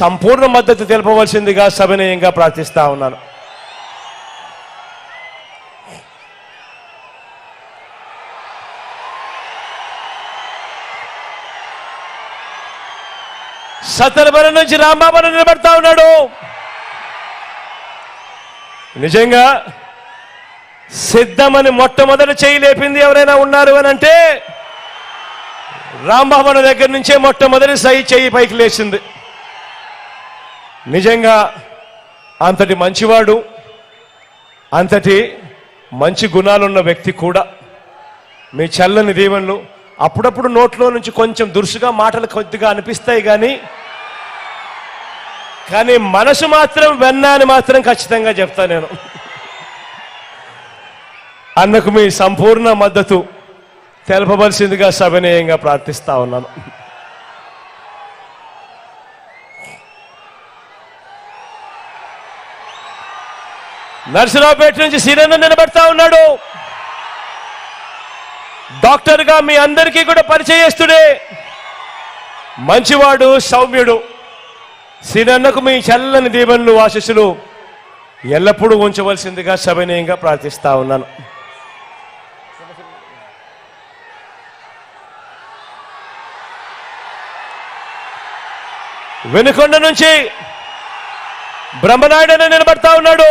సంపూర్ణ మద్దతు తెలపవలసిందిగా సవినయంగా ప్రార్థిస్తా ఉన్నాను. సతలబల నుంచి రాంబాబు నిలబడతా ఉన్నాడు. నిజంగా సిద్ధమని మొట్టమొదటి చేయి లేపింది ఎవరైనా ఉన్నారు అని అంటే రాంబాబు దగ్గర నుంచే మొట్టమొదటి సై చేయి పైకి లేచింది. నిజంగా అంతటి మంచివాడు అంతటి మంచి గుణాలున్న వ్యక్తి కూడా మీ చల్లని దీవెనలు అప్పుడప్పుడు నోట్లో నుంచి కొంచెం దురుసుగా మాటలు కొద్దిగా అనిపిస్తాయి కానీ కానీ మనసు మాత్రం వెన్న అని మాత్రం ఖచ్చితంగా చెప్తా నేను. అన్నకు మీ సంపూర్ణ మద్దతు తెలపవలసిందిగా సవినయంగా ప్రార్థిస్తా ఉన్నాను. నర్సరావుపేట నుంచి సిరన్న నిలబడతా ఉన్నాడు. డాక్టర్గా మీ అందరికీ కూడా పరిచయస్తుడే మంచివాడు సౌమ్యుడు. సిరన్నకు మీ చల్లని దీవెనలు ఆశీస్సులు ఎల్లప్పుడూ ఉంచవలసిందిగా సవినయంగా ప్రార్థిస్తా ఉన్నాను. వెనుకొండ నుంచి బ్రహ్మనాయుడు నిలబడతా ఉన్నాడు.